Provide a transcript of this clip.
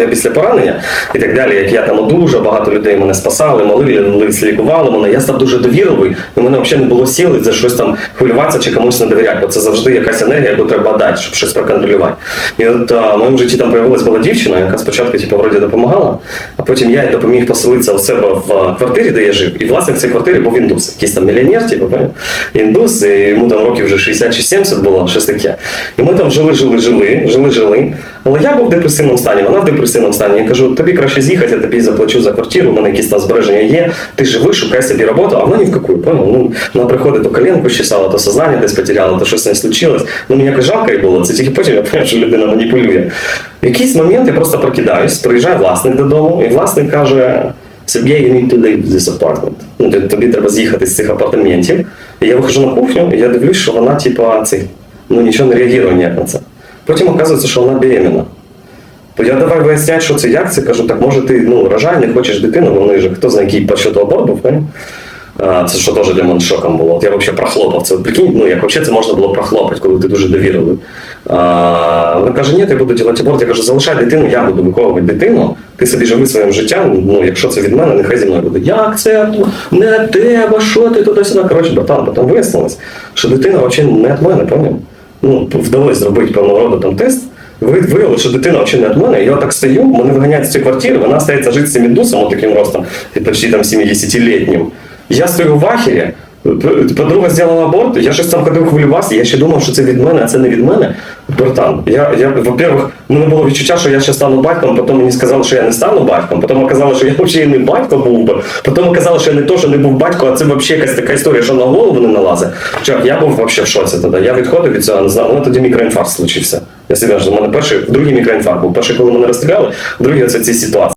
Я після поранення і так далі, як я там дуже багато людей мене спасали, молились, лікували мене. Я став дуже довірливий, і в мене взагалі не було сили за щось там хвилюватися чи комусь не довіряти. Бо це завжди якась енергія, яку треба дати, щоб щось проконтролювати. І от а, в моєму житті там появилась була дівчина, яка спочатку типу, вроді допомагала, а потім я їй допоміг поселитися у себе в квартирі, де я жив. І власник цієї квартири був індус, якийсь там мільйонер, типу, індус, і йому там років вже 60 чи 70 було, щось таке. І ми там жили, жили, жили, жили, жили. Але я був в депресивному стані, вона в депресивному стані. Я кажу, тобі краще з'їхати, я тобі заплачу за квартиру, у мене якісь там збереження є. Ти живи, шукай собі роботу, а вона ні в яку, понял? Ну, вона приходить, то коленку щесала, то сознання десь потеряла, то щось не случилось. Ну, мені якось жалко їй було, це тільки потім я поняв, що людина маніпулює. В якийсь момент я просто прокидаюсь, приїжджає власник додому, і власник каже. Сергій, you need to leave this apartment. Ну, тобі- треба з'їхати з цих апартаментів. І я виходжу на кухню, і я дивлюсь, що вона, цей, ну нічого не реагує ніяк на це. Потім оказується, що вона беременна. То я давай виясняти, що це як це. Кажу, так може ти ну, рожай, не хочеш дитину, вони ж хто знає, який по счету аборт був, не? Це що теж для мене шоком було. От я взагалі прохлопав це. Прикинь, ну як взагалі це можна було прохлопати, коли ти дуже довірили. А, вона каже, ні, я буду робити аборт. Я кажу, залишай дитину, я буду виховувати дитину, ти собі живи своїм життям, ну якщо це від мене, нехай зі мною буде. Як це не тебе, що ти туди-сюди? Коротше, братан, потім вияснилось, що дитина взагалі не від мене, поняв? Ну, вдалося зробити певного роду там тест. Ви- Виявилося, що дитина не від мене. Я так стою, мене виганяють з цієї квартири, вона стається жити цим індусом, от таким ростом, і почти там 70-літнім. Я стою в ахері, подруга зробила аборт, я щось там ходив хвилювався, я ще думав, що це від мене, а це не від мене. Братан, я, я во-первых, мене було відчуття, що я ще стану батьком, потім мені сказали, що я не стану батьком, потім оказалось, що я взагалі не батько був би, потім оказалось, що я не то, що не був батько, а це взагалі якась така історія, що на голову не налазить. Чак, я був взагалі в шоці тоді. Я відходив від цього, не знав, у тоді мікроінфаркт случився. Я серйозно, у мене перший, другий мікроінфаркт був. Перший, коли мене розстріляли, другий це ці ситуації.